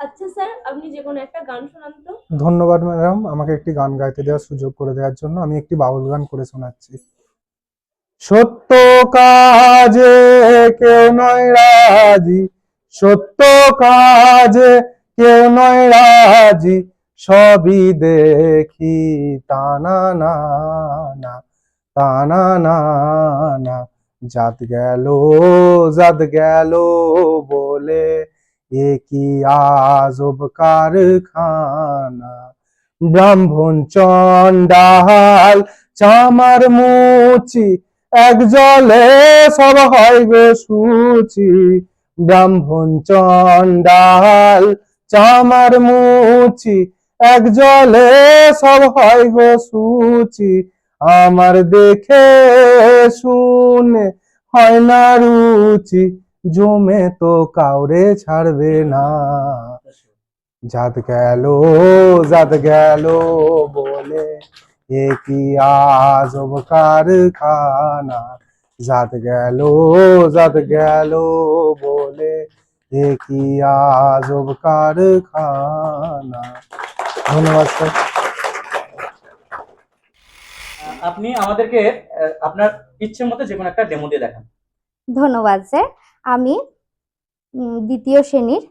আচ্ছা স্যার, আপনি যে কোনো একটা গান শোনান তো। ধন্যবাদ ম্যাডাম, আমাকে একটি গান গাইতে দেওয়ার সুযোগ করে দেওয়ার জন্য আমি একটি বাউল গান করে শোনাচ্ছি। সত্য কাজে কেউ নয় রাজি, সত্য কাজে কেউ নয় রাজি, সবই দেখি টানা না না, টানা না না, জাত গেল জাত গেল বলে এ কি আজব কারখানা ব্রাহ্মণ চন্ডাল চামার মুচি, এক জলে সব হয় গো সুচি। ব্রাহ্মণ চন্ডাল চামার মুচি, এক জলে সব হয় গো সুচি। আমার দেখে শুনে হয় না রুচি। জমে তো কাউরে ছাড়বে না। জাত গেল জাত গেল বলে এ কি আজব কারখানা? জাত গেল জাত গেল বলে এ কি আজব কারখানা? ধন্যবাদ স্যার। আপনি আমাদেরকে আপনার ইচ্ছে মতো যে কোনো একটা ডেমো দিয়ে দেখান। ধন্যবাদ স্যার। আমি দ্বিতীয় শ্রেণির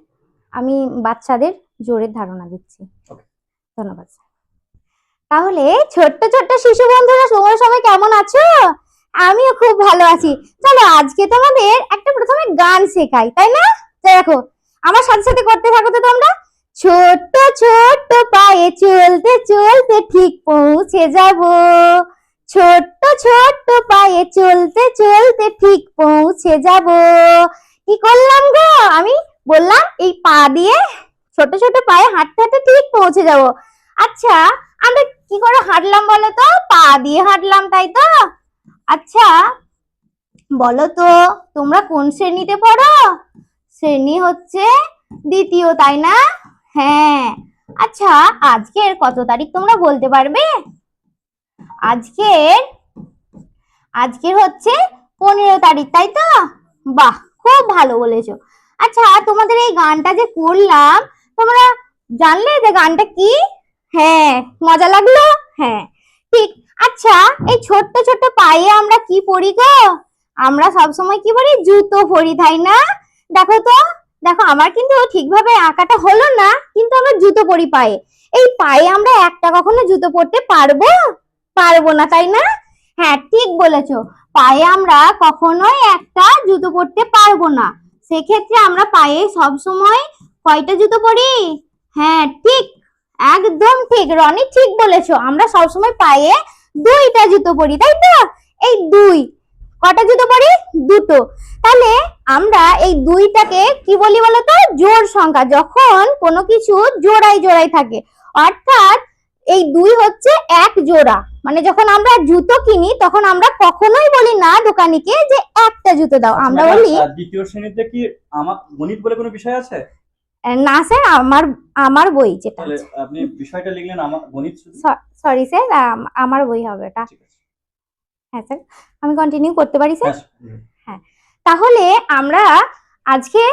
আমি বাচ্চাদের জোরের ধারণা দিচ্ছি। ধন্যবাদ তাহলে ছোট্ট ছোট্ট শিশু বন্ধুরা সময় সময় কেমন আছো? আমিও খুব ভালো আছি। চলো আজকে তোমাদের একটা প্রথমে গান শেখাই তাই না? দেখো আমার সাথে সাথে করতে থাকো তো তোমরা। ছোট্ট ছোট্ট পায়ে চলতে চলতে ঠিক পৌঁছে যাব। ছোট্ট ছোট্ট পায়ে চলতে চলতে ঠিক পৌঁছে যাব। কি করলাম গো? আমি বললাম, এই পা দিয়ে ছোট ছোট পায়ে হাঁটতে হাঁটতে ঠিক পৌঁছে যাব। আচ্ছা আমরা কি করে হাঁটলাম বলো তো? পা দিয়ে হাঁটলাম, তাই তো? আচ্ছা বলো তো, তোমরা কোন শ্রেণীতে পড়ো? শ্রেণি হচ্ছে দ্বিতীয়, তাই না? হ্যাঁ। আচ্ছা আজকের কত তারিখ তোমরা বলতে পারবে? আজকের আজকের হচ্ছে পনেরো তারিখ, তাই তো? বাহ, খুব ভালো বলেছ। আচ্ছা তোমাদের এই গানটা যে করলাম, তোমরা জানলে যে গানটা কি? হ্যাঁ মজা লাগল? হ্যাঁ ঠিক। আচ্ছা এই ছোট্ট ছোট্ট পায়ে আমরা কি পরি গো? আমরা সব সময় কি পরি? জুতো পরি, তাই না? দেখো তো, দেখো, আমার কিন্তু ঠিকভাবে আঁকাটা হলো না, কিন্তু আমরা জুতো পরি পায়ে। এই পায়ে আমরা একটা কখনো জুতো পরতে পারব? পারব না, তাই না? হ্যাঁ ঠিক বলেছ। পায়ে আমরা কখনোই একটা জুতো পরতে পারব না। সেক্ষেত্রে আমরা পায়ে সব সময় কয়টা জুতো পরি? হ্যাঁ ঠিক, একদম ঠিক। রনি ঠিক বলেছ, আমরা সব সময় পায়ে দুইটা জুতো পরি, তাই তো? এই দুই, কটা জুতো পরি? দুটো। তাহলে আমরা এই দুইটাকে কি বলি বলতো জোড় সংখ্যা। যখন কোনো কিছু জোড়ায় জোড়ায় থাকে, অর্থাৎ এই দুই হচ্ছে এক জোড়া। মানে যখন আমরা জুতো কিনি তখন আমরা কখনোই বলি না দোকানিকে যে একটা জুতো দাও। আমরা বলি দ্বিতীয় শ্রেণীতে কি আমার গণিত বলে কোনো বিষয় আছে? না স্যার আমার আমার বই যেটা তাহলে আপনি বিষয়টা লিখলেন আমার গণিত সরি স্যার আমার বই হবে এটা। হ্যাঁ স্যার আমি কন্টিনিউ করতে পারি স্যার? হ্যাঁ, তাহলে আমরা আজকে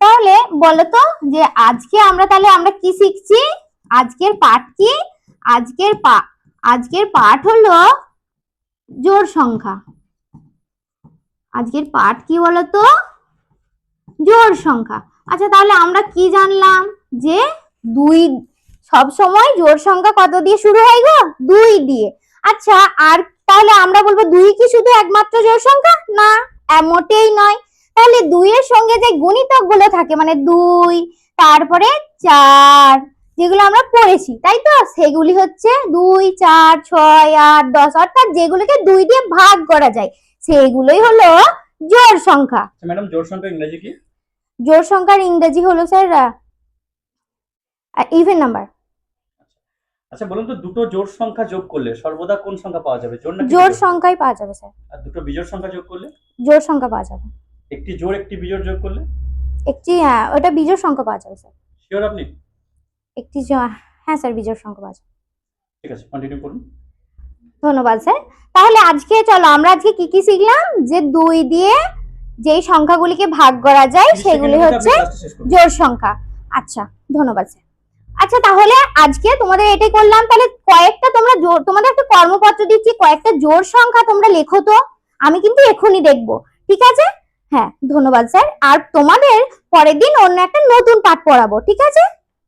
তাহলে বলো তো যে আজকে আমরা তাহলে আমরা কি শিখছি? আজকের পাঠ কি? আজকের পা, আজকের পাঠ হলো জোড় সংখ্যা। আজকের পাঠ কি বলতো? জোড় সংখ্যা। আচ্ছা তাহলে আমরা কি জানলাম? যে দুই, সব সময় জোড় সংখ্যা কত দিয়ে শুরু হয় গো? দুই দিয়ে। আচ্ছা আর তাহলে আমরা বলব দুই কি শুধু একমাত্র জোড় সংখ্যা? না এ মোটেই নয়। তাহলে দুইয়ের সঙ্গে যে গুণিতকগুলো থাকে মানে দুই, তারপরে চার যেগুলো আমরা পড়েছি তাই তো? সেগুলি হচ্ছে দুই চার ছয় আট দশ অর্থাৎ যেগুলোকে দুই দিয়ে ভাগ করা যায় সেগুলোই হলো জোড় সংখ্যা। আচ্ছা ম্যাডাম জোর সংখ্যা ইংরেজি কি? জোড় সংখ্যার ইংরেজি হলো স্যার ইভেন নাম্বার আচ্ছা বলুন তো দুটো জোড় সংখ্যা যোগ করলে সর্বদা কোন সংখ্যা পাওয়া যাবে জোড় নাকি জোড় সংখ্যাই পাওয়া যাবে স্যার। আর দুটো বিজোড় সংখ্যা যোগ করলে? জোড় সংখ্যা পাওয়া যাবে। একটি জোড় একটি বিজোড় যোগ করলে? একটি হ্যাঁ ওটা বিজোড় সংখ্যা পাওয়া যাবে স্যার। শিওর আপনি? একটি হ্যাঁ স্যার সংখ্যা পাওয়া ঠিক আছে কন্টিনিউ করুন। ধন্যবাদ স্যার। তাহলে আজকে চলো আমরা আজকে কি কি শিখলাম? যে দুই দিয়ে যেই সংখ্যাগুলিকে ভাগ করা যায় 30 সেগুলি হচ্ছে। জোড় সংখ্যা। আচ্ছা ধন্যবাদ স্যার। আচ্ছা তাহলে আজকে তোমাদের এটাই করলাম। তাহলে কয়েকটা তোমরা জোর তোমাদের একটা কর্মপত্র দিচ্ছি কয়েকটা জোর সংখ্যা তোমরা লেখো তো। আমি কিন্তু এখনই দেখব ঠিক আছে? হ্যাঁ ধন্যবাদ স্যার। আর তোমাদের পরের দিন অন্য একটা নতুন পাঠ পড়াবো ঠিক আছে?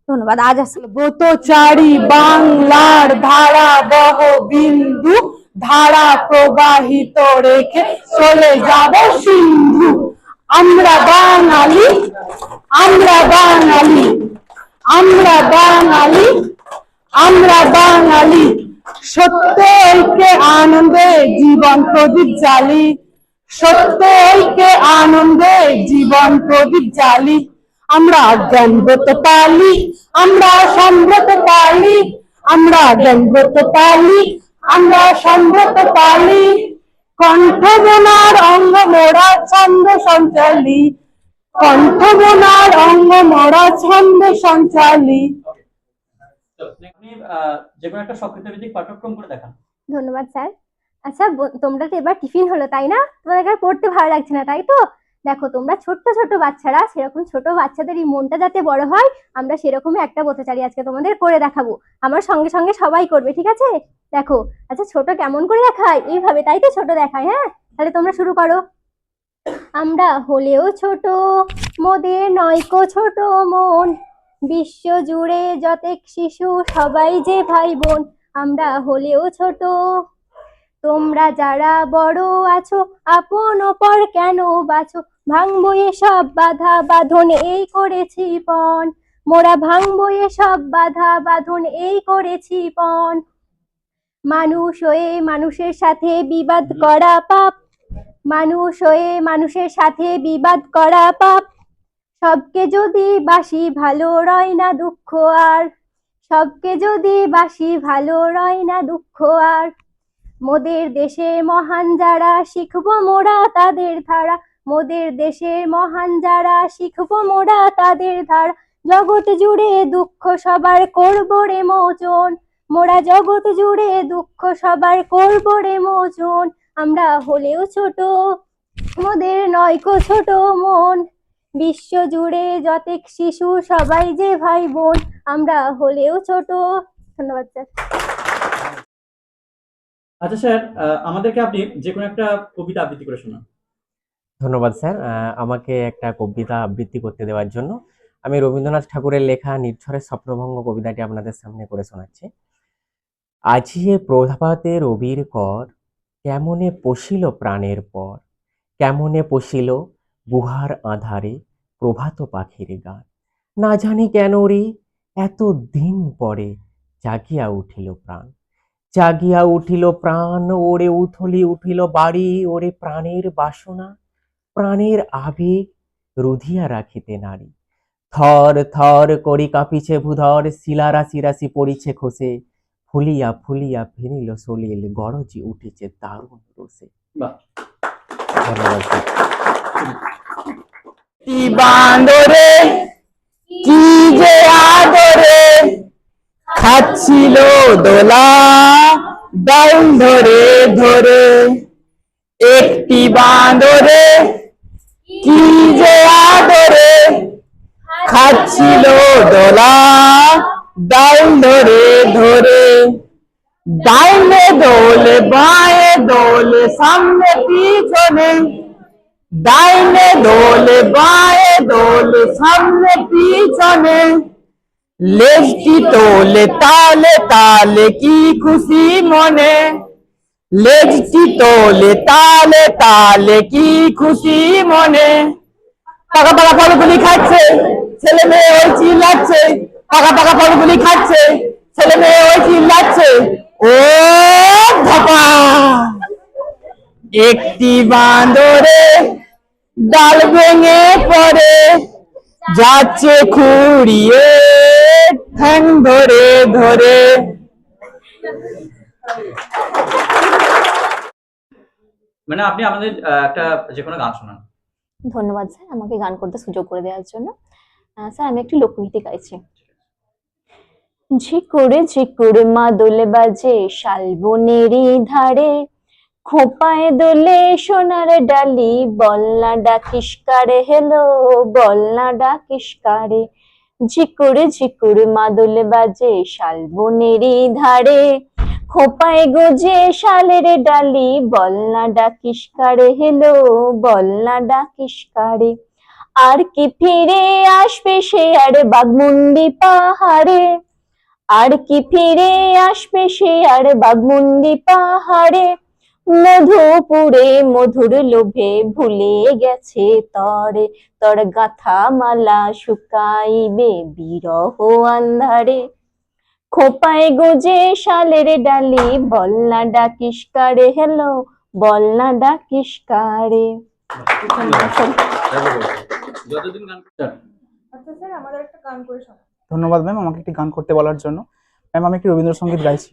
ধন্যবাদ, আজ আসলে ব্রতচারী বাংলার ধারা বহ বিন্দু ধারা প্রবাহিত রেখে চলে যাব সিন্ধু। আমরা বাঙালি আমরা বাঙালি আমরা বাঙালি আমরা বাঙালি। সত্য ঐক্যে আনন্দে জীবন প্রদীপ জ্বালি। সত্য ঐক্যে আনন্দে জীবন প্রদীপ জ্বালি। আমরা জ্ঞানব্রত পালি আমরা সম্ব্রত পালি আমরা জ্ঞানব্রত পালি আমরা সম্ব্রত পালি। কণ্ঠ বোনার অঙ্গ মোড়া ছন্দ সঞ্চালি কণ্ঠ বোনার অঙ্গ মোড়া ছন্দ সঞ্চালি। চলো, আপনি আহ, যে কোনো একটা সক্রিয় ভিত্তিক করে দেখান। ধন্যবাদ স্যার। আচ্ছা তোমরা তো এবার টিফিন হলো তাই না? তোমাদের পড়তে ভালো লাগছে না তাই তো? দেখো, তোমরা ছোট্ট ছোট বাচ্চারা, সেরকম ছোট বাচ্চাদের এই মনটা যাতে বড় হয়, আমরা সেরকমই একটা বোতাচারি আজকে তোমাদের করে দেখাবো। আমার সঙ্গে সঙ্গে সবাই করবে, ঠিক আছে? দেখো আচ্ছা ছোট কেমন করে দেখায়? এইভাবে, তাই তো ছোট দেখায় হ্যাঁ? তাহলে তোমরা শুরু করো। আমরা হলেও ছোট, মোদের নয়কো ছোট মন। বিশ্ব জুড়ে যতেক শিশু, সবাই যে ভাই বোন। আমরা হলেও ছোট। তোমরা যারা বড় আছো আপন ওপর কেন বাছো? ভাঙবো সব বাধা বাঁধন এই করেছি পণ। মোরা ভাঙবো সব বাধা বাঁধন এই করেছি পণ। মানুষ হয়ে মানুষের সাথে বিবাদ করা পাপ। মানুষ হয়ে মানুষের সাথে বিবাদ করা পাপ। সবকে যদি বাসি ভালো রয় না দুঃখ আর। সবকে যদি বাসি ভালো রয় না দুঃখ আর। মোদের দেশে মহান যারা শিখব মোরা তাদের ধারা। মোদের দেশের মহান যারা শিখব মোরা তাদের ধারা। জগৎ জুড়ে দুঃখ সবার করব রে মোচন। মোরা জগৎ জুড়ে দুঃখ সবার করব রে মোচন। আমরা হলেও ছোট, মোদের নয়কো ছোট মন। বিশ্ব জুড়ে যতেক শিশু সবাই যে ভাই বোন, আমরা হলেও ছোট। ধন্যবাদ স্যার। আচ্ছা স্যার আমাদেরকে আপনি যে কোনো একটা কবিতা আবৃত্তি করে শোনান। ধন্যবাদ স্যার আমাকে একটা কবিতা আবৃত্তি করতে দেওয়ার জন্য। আমি রবীন্দ্রনাথ ঠাকুরের লেখা নির্ঝরের স্বপ্নভঙ্গ কবিতাটি আপনাদের সামনে করে শোনাচ্ছি। আজিয়ে প্রভাতে রবির কর, কেমনে পশিল প্রাণের পর, কেমনে পশিল গুহার আধারে প্রভাত পাখির গান। না জানি কেন রে এত দিন পরে জাগিয়া উঠিল প্রাণ। জাগিয়া উঠিল প্রাণ ওরে উথলি উঠিল বাড়ি ওরে প্রাণের বাসনা। প্রাণের আবেগ রুধিয়া রাখিতে নারী। থর থর করি কাঁপিছে ভূধর শিলা রাশি রাশি পড়িছে খসে। ফুলিয়া ফুলিয়া ফেনিল সলিল গরজি উঠেছে দারুণ রোষে বান্দরে কি যে আদরে খাচ্ছিল দোলা ডাল ধরে ধরে। একটি বান্দরে কি যে আদরে খাচ্ছিল দোলা ডাল ধরে ধরে। ডাইনে দোলে, বাঁয়ে দোলে, সামনে পিছনে। ডাইনে দোলে, বাঁয়ে দোলে, সামনে পিছনে। লেজটি তোলে, তালে তালে কি খুশি মনে? লেজটি তোলে, তালে তালে কি খুশি মনে? পাকা পাকা ফলগুলি খাচ্ছে, ছেলে মেয়ে ওই চিল্লাচ্ছে। পাকা পাকা ফলগুলি খাচ্ছে, ছেলে মেয়ে ওই চিল্লাচ্ছে। ও ধপা! একটি বাঁদরে ডাল ভেঙে পড়ে। যাচ্ছে খুঁড়িয়ে ঠ্যাং ধরে ধরে। মানে আপনি আমাদের একটা যে কোনো গান শোনান। ধন্যবাদ স্যার আমাকে গান করতে সুযোগ করে দেওয়ার জন্য। স্যার আমি একটি লোকগীতি গাইছি। ঝিকুড়ে ঝিকুড়ে মা দোলে বাজে শালবনেরই ধারে খোপায় দোলে সোনার ডালি, বলনা ডাকিস কারে? হেলো বলনা ডাকিস কারে? ঝিকুর ঝিকুর মাদল বাজে শালবনেরই ধারে। খোপায় গোজে শালের ডালি, বলনা ডাকিস কারে? হেলো বলনা ডাকিস কারে? আর কি ফিরে আসবে সে আর বাগমুন্ডি পাহাড়ে? আর কি ফিরে আসবে সে আর বাগমুন্ডি পাহাড়ে? মধুপুরে মধুর লোভে ভুলে গেছে তরে। তোর গাথা মালা শুকাইবে বিরহ আন্ধারে। খোপায় গোজে শালের ডালি বলনা ডাকিস কারে? হেলো বলনা ডাকিস কারে? যতদিন গান করছেন আচ্ছা স্যার আমাদের একটা গান করে ধন্যবাদ ম্যাম আমাকে একটি গান করতে বলার জন্য। ম্যাম আমি একটি রবীন্দ্রসঙ্গীত গাইছি।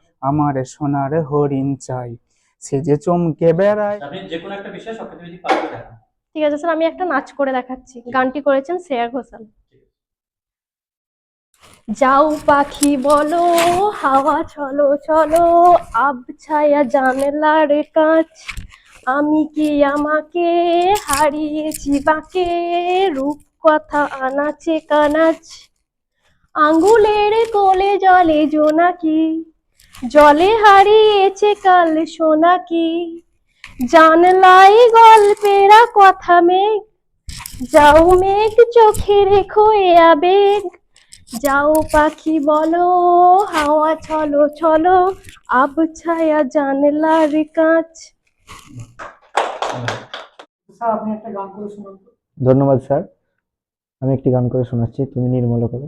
আমার সোনার হরিণ চাই। সে যে চমকে বেড়ায়। আপনি যে কোনো একটা বিষয় সবকিছু যদি ঠিক আছে স্যার আমি একটা নাচ করে দেখাচ্ছি। গানটি করেছেন শ্রেয়া ঘোষাল। যাও পাখি বলো হাওয়া চলো চলো আবছায়া জানলার কাছ। আমি কি আমাকে হারিয়েছি বাকে? রূপ কথা আনাচে কানাচ। আঙ্গুলের কোলে জলে জোনাকি জলে হারিয়েছে কাল সোনাকি। জানলাই গল্পেরা কথা মেঘ। যাও মেঘ চোখে রেখো এ আবেগ। যাও পাখি বলো হাওয়া চলো চলো আবছায়া জানলার কাছ আপনি একটা গান করে শুনুন ধন্যবাদ স্যার। আমি একটি গান করে শোনাচ্ছি তুমি নির্মল করো।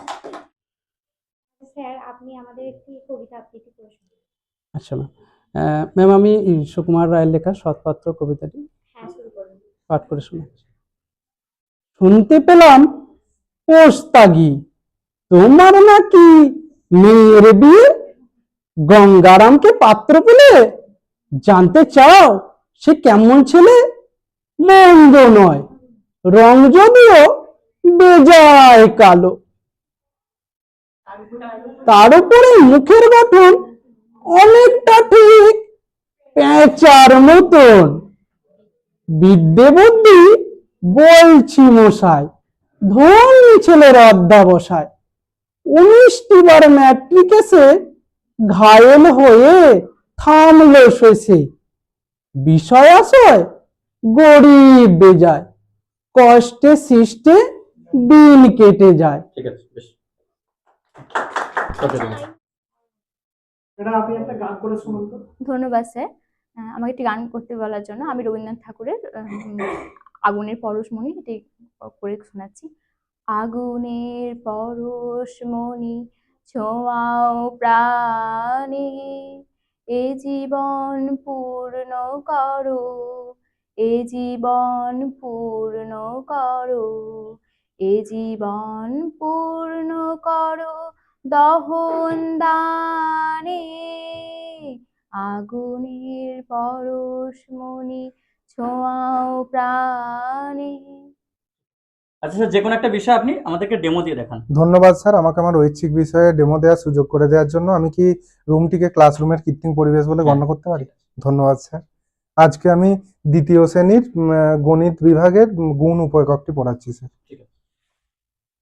আপনি আমাদের একটি কবিতা আবৃত্তি করে আচ্ছা ম্যাম। ম্যাম আমি সুকুমার রায়ের লেখা সৎপাত্র কবিতাটি হ্যাঁ পাঠ করে শোনাচ্ছি। শুনতে পেলাম পোস্তাগি তোমার নাকি মেয়ের বিয়ে? গঙ্গারামকে পাত্র পেলে জানতে চাও সে কেমন ছেলে? মন্দ নয় রং যদিও বেজায় কালো। তার উপরে মুখের গঠন অনেকটা ঠিক প্যাঁচার মতন। বিদ্যে বুদ্ধি বলছি মশাই ধনী ছেলের অধ্যাবসায়। উনিশটি বার ম্যাট্রিকেসে ঘায়েল হয়ে থামলো শেষে বিষয় আশয় গরিব বেজায়, কষ্টে সৃষ্টে দিন কেটে যায়। ঠিক আছে ধন্যবাদ স্যার। আমাকে একটি গান করতে বলার জন্য আমি রবীন্দ্রনাথ ঠাকুরের আগুনের পরশমণি এটি করে শোনাচ্ছি। আগুনের পরশমণি ছোঁয়াও প্রাণে এ জীবন পূর্ণ করো এ জীবন পূর্ণ করো এ জীবন পূর্ণ করো দহন দানে আগুনের পরশমণি ছোঁয়াও প্রাণে। আচ্ছা স্যার যে কোনো একটা বিষয় আপনি আমাদেরকে ডেমো দিয়ে দেখান। ধন্যবাদ স্যার। আমাকে আমার ঐচ্ছিক বিষয়ে ডেমো দেওয়ার সুযোগ করে দেওয়ার জন্য আমি কি রুমটিকে ক্লাসরুমের কৃত্রিম পরিবেশ বলে গণ্য করতে পারি? ধন্যবাদ স্যার। আজকে আমি দ্বিতীয় শ্রেণির গণিত বিভাগের গুণ উপএককটি পড়াচ্ছি স্যার। ঠিক আছে।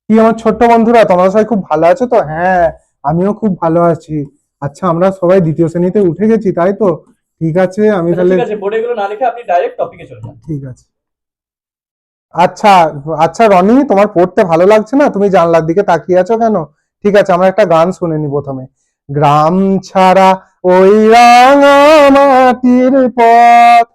কি আমার ছোট্ট বন্ধুরা? তোমরা সবাই খুব ভালো আছো তো? হ্যাঁ আমিও খুব ভালো আছি। আচ্ছা আমরা সবাই দ্বিতীয় শ্রেণীতে উঠে গেছি তাই তো? ঠিক আছে আমি আচ্ছা, তাহলে ঠিক আছে বোর্ডে গুলো না লিখে আপনি ডাইরেক্ট টপিকে চলে যান। ঠিক আছে। আচ্ছা আচ্ছা রনি তোমার পড়তে ভালো লাগছে না? তুমি জানলার দিকে তাকিয়ে আছো কেন? ঠিক আছে আমরা একটা গান শুনে নি প্রথমে। গ্রাম ছাড়া ওই রাঙা মাটির পথ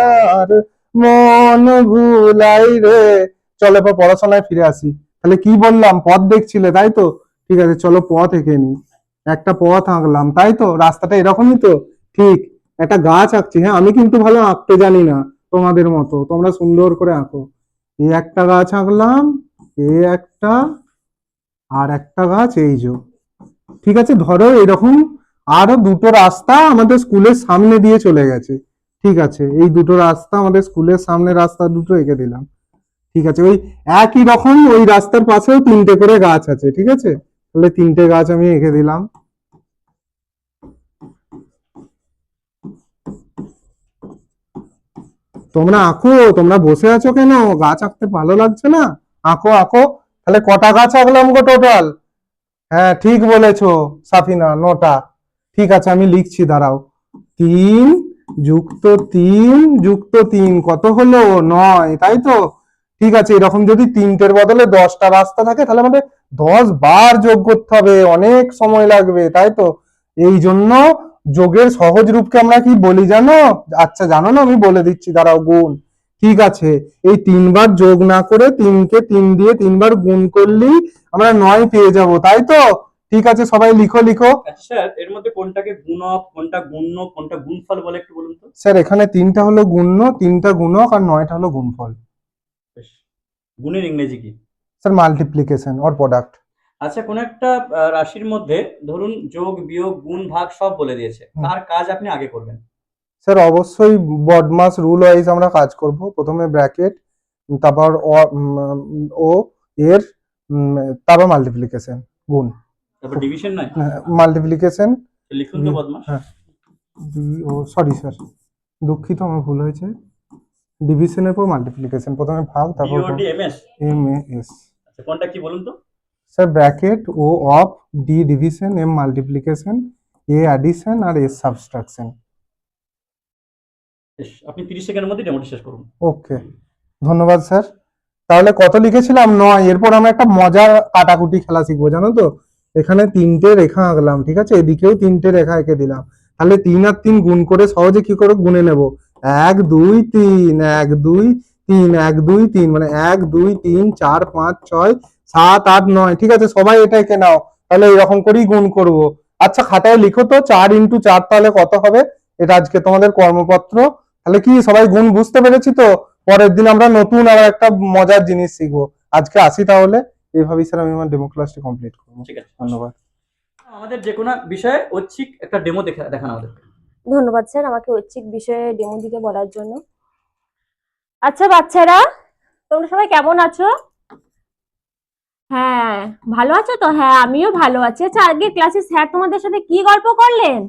আমার মন ভুলাই রে। চলো এবার পড়াশোনায় ফিরে আসি। তাহলে কি বললাম? পথ দেখছিলে, তাই তো? ঠিক আছে, চলো পথ এঁকে নি। একটা পথ আঁকলাম, তাই তো? রাস্তাটা এরকমই তো? ঠিক, একটা গাছ আঁকছি হ্যাঁ আমি কিন্তু ভালো আঁকতে জানি না তোমাদের মতো। তোমরা সুন্দর করে আঁকো। এই একটা গাছ আঁকলাম এই একটা, আর একটা গাছ, এই যে। ঠিক আছে, ধরো এরকম আরও দুটো রাস্তা আমাদের স্কুলের সামনে দিয়ে চলে গেছে। ঠিক আছে, এই দুটো রাস্তা আমাদের স্কুলের সামনে রাস্তা দুটো এঁকে দিলাম। ঠিক আছে, ওই একই রকম ওই রাস্তার পাশেও তিনটে করে গাছ আছে, ঠিক আছে? তাহলে তিনটে গাছ আমি এঁকে দিলাম। তোমরা আঁকো, তোমরা বসে আছো কেন? গাছ আঁকতে ভালো লাগছে না? আঁকো আঁকো। তাহলে কটা গাছ আঁকলাম গো টোটাল হ্যাঁ ঠিক বলেছ, সাফিনা, নটা। ঠিক আছে, আমি লিখছি, দাঁড়াও। তিন যুক্ত তিন যুক্ত তিন, কত হলো? নয়, তাই তো? ঠিক আছে, এরকম যদি তিনটের বদলে দশটা রাস্তা থাকে, তাহলে আমাদের দশ বার যোগ করতে হবে, অনেক সময় লাগবে, তাই তো? এই জন্য যোগের সহজ রূপকে আমরা কি বলি জানো? আচ্ছা জানো না, আমি বলে দিচ্ছি, দাঁড়াও, গুণ। ঠিক আছে, এই তিনবার যোগ না করে তিনকে তিন দিয়ে তিনবার গুণ করলেই আমরা নয় পেয়ে যাব, তাই তো? ঠিক আছে সবাই লিখো লিখো। আচ্ছা স্যার এর মধ্যে কোনটাকে গুণক কোনটা গুণ্য কোনটা গুণফল বলে একটু বলুন তো? স্যার এখানে তিনটা হলো গুণ্য তিনটা গুণক আর নয়টা হলো গুণফল। গুণের ইংরেজি কি? স্যার মাল্টিপ্লিকেশন অর প্রোডাক্ট আচ্ছা কোন একটা রাশির মধ্যে ধরুন যোগ বিয়োগ গুণ ভাগ সব বলে দিয়েছে। তার কাজ আপনি আগে করবেন? স্যার অবশ্যই বডমাস রুল ওয়াইজ আমরা কাজ করব। প্রথমে ব্র্যাকেট তারপর ও এর তারপর মাল্টিপ্লিকেশন গুণ। তারপর ডিভিশন নয় মাল্টিপ্লিকেশন লিখুন তো। বদমাস। হ্যাঁ। ও সরি স্যার দুঃখিত আমার ভুল হয়েছে। ডিভিশনের পর মাল্টিপ্লিকেশন প্রথমে ভাগ তারপর এম এ এস আচ্ছা কোনটা কি বলুন তো? Sir bracket O of D division M multiplication A addition R S subtraction আপনি তিরিশ সেকেন্ডের মধ্যে ডেমোটি শেষ করুন। ওকে। ধন্যবাদ স্যার। তাহলে কত লিখেছিলাম? নয়। এরপর আমরা একটা মজার কাটাকুটি খেলা শিখব জানো তো? এখানে তিনটে রেখা আঁকলাম, ঠিক আছে? এদিকেও তিনটে রেখা এঁকে দিলাম। তাহলে তিন আর তিন গুণ করে সহজে কি করে? গুনে নেব। এক, দুই, তিন, এক, দুই, তিন, এক, দুই, তিন মানে এক, দুই, তিন, চার, পাঁচ, ছয়, সাত, আট, নয়, ঠিক আছে? সবাই এটা এঁকে নাও। তাহলে এরকম করেই গুণ করব। আচ্ছা খাতায় লিখো তো, চার ইন্টু চার তাহলে কত হবে? এটা আজকে তোমাদের কর্মপত্র। তাহলে কি, সবাই গুণ বুঝতে পেরেছি তো? পরের দিন আমরা নতুন আর একটা মজার জিনিস শিখব। আজকে আসি তাহলে। এইভাবেই স্যার আমি আমার ডেমো ক্লাসটি কমপ্লিট করব। ঠিক আছে। ধন্যবাদ। আমাদের যে কোনো বিষয়ে ঐচ্ছিক একটা ডেমো দেখা দেখান আমাদের ধন্যবাদ স্যার আমাকে ঐচ্ছিক বিষয়ে ডেমো দিতে বলার জন্য। আচ্ছা বাচ্চারা তোমরা সবাই কেমন আছো? হ্যাঁ ভালো আছো তো? হ্যাঁ আমিও ভালো আছি। আচ্ছা আজকে ক্লাসে স্যার তোমাদের সাথে কি গল্প করলেন?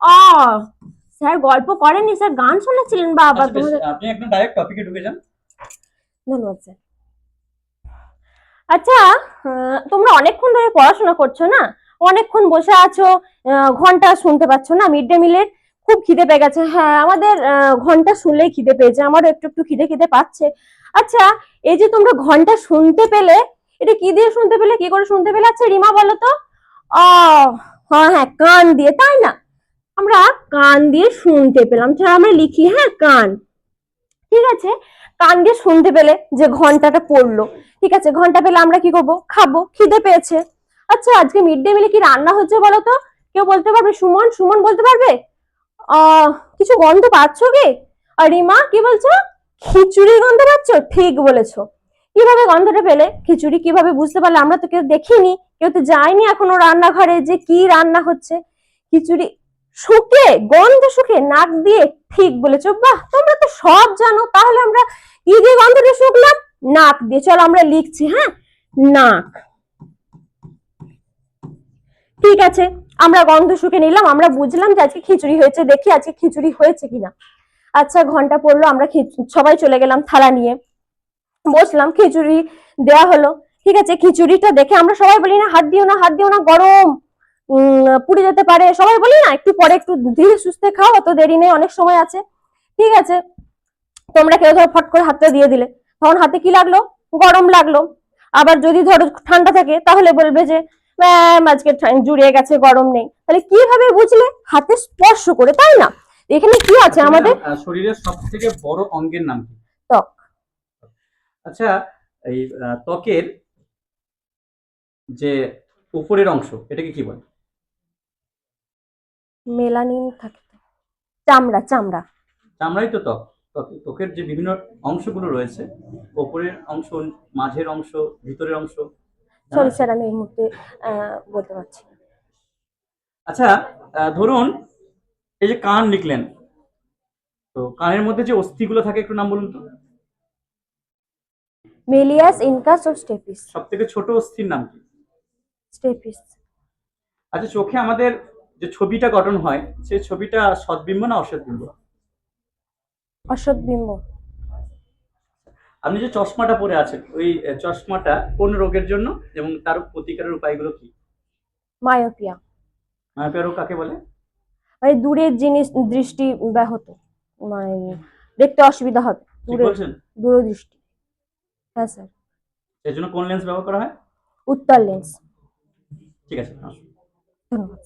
ও স্যার গল্প করেননি স্যার গান শুনেছিলেন বাবা আচ্ছা, তোমাদের আপনি একদম ডাইরেক্ট টপিকে ঢুকে যান। ধন্যবাদ স্যার আচ্ছা তোমরা অনেকক্ষণ ধরে পড়াশোনা করছ না? অনেকক্ষণ বসে আছো ঘণ্টা শুনতে পাচ্ছ না? মিড ডে মিলের খুব খিদে পেয়ে গেছে। হ্যাঁ আমাদের ঘণ্টা শুনলেই খিদে পেয়েছে আমারও একটু একটু খিদে খিদে পাচ্ছে। আচ্ছা এই যে তোমরা ঘণ্টা শুনতে পেলে, এটা কি দিয়ে শুনতে পেলে? কি করে শুনতে পেলে? আচ্ছা রিমা বলো তো। হ্যাঁ হ্যাঁ কান দিয়ে, তাই না? আমরা কান দিয়ে শুনতে পেলাম। তাহলে আমরা লিখি হ্যাঁ কান। ঠিক আছে? কান দিয়ে শুনতে পেলে যে ঘন্টাটা পড়ল। ঠিক আছে, ঘণ্টা পেলে আমরা কি করব? খাব, খিদে পেয়েছে। আচ্ছা আজকে মিড ডে মিলে কি রান্না হচ্ছে বলো তো? কেউ বলতে পারবে? সুমন সুমন বলতে পারবে? কিছু গন্ধ পাচ্ছ কি? রিমা কি বলছো? খিচুড়ির গন্ধ পাচ্ছ? ঠিক বলেছ। কীভাবে গন্ধটা পেলে? খিচুড়ি কীভাবে বুঝতে পারলে? আমরা তো কেউ দেখিনি, কেউ তো যায়নি এখনও রান্নাঘরে যে কি রান্না হচ্ছে। খিচুড়ি শুকে, গন্ধ শুকে, নাক দিয়ে ঠিক বলেছ। বাহ, তোমরা তো সব জানো, তাহলে আমরা কি দিয়ে গন্ধটা শুকলাম? নাক দিয়ে, চলো আমরা লিখছি হ্যাঁ? নাক। ঠিক আছে, আমরা গন্ধ শুকে নিলাম, আমরা বুঝলাম যে আজকে খিচুড়ি হয়েছে, দেখি আজকে খিচুড়ি হয়েছে কিনা। আচ্ছা ঘণ্টা পড়ল, আমরা সবাই চলে গেলাম থালা নিয়ে। বসলাম, খিচুড়ি দেয়া হলো। ঠিক আছে, খিচুড়িটা দেখে আমরা সবাই বলি, না, হাত দিও না, হাত দিও না, গরম। পুড়ে যেতে পারে। সবাই বলি, না, একটু পরে একটু ধীরে সুস্থে খাও, অত দেরি নেই, অনেক সময় আছে। ঠিক আছে, তোমরা কেউ ধরো, ফট করে হাতটা দিয়ে দিলে। তখন হাতে কি লাগল? গরম লাগল। আবার যদি ধরো ঠান্ডা থাকে তাহলে বলবে যে ম্যাম আজকে জুড়িয়ে গেছে গরম নেই। তাহলে কীভাবে বুঝলে? হাতে স্পর্শ করে তাই না? এখানে কি আছে আমাদের? শরীরের সব থেকে বড় অঙ্গের নাম কি? ত্বক। আচ্ছা এই ত্বকের যে উপরের অংশ এটাকে কি বলে? মেলানিন থাকে। চামড়া চামড়া। চামড়াই তো ত্বক- ত্বকের যে বিভিন্ন অংশগুলো রয়েছে ওপরের অংশ মাঝের অংশ ভিতরের অংশ। সরি স্যার আমি এই মুহূর্তে বলতে পারছি আচ্ছা ধরুন এই যে কান লিখলেন তো কানের মধ্যে যে অস্থিগুলো থাকে একটু নাম বলুন তো। মেলিয়াস ইনকাস ও স্টেপিস সব থেকে ছোট অস্থির নাম কি? স্টেপিস আচ্ছা চোখে আমাদের যে ছবিটা গঠন হয় সেই ছবিটা সদ্বিম্ব না অসৎবিম্ব আপনি যে চশমাটা পরে আছেন ওই চশমাটা কোন রোগের জন্য এবং তার প্রতিকারের উপায়গুলো কি? মায়োপিয়া। মায়োপিয়া রোগ কাকে বলে? মানে দূরের জিনিস দৃষ্টি ব্যাহত। মানে দেখতে অসুবিধা হবে দূরে দূরদৃষ্টি। হ্যাঁ স্যার। সেই জন্য কোন লেন্স ব্যবহার করা হয়? উত্তর লেন্স। ঠিক আছে। ধন্যবাদ।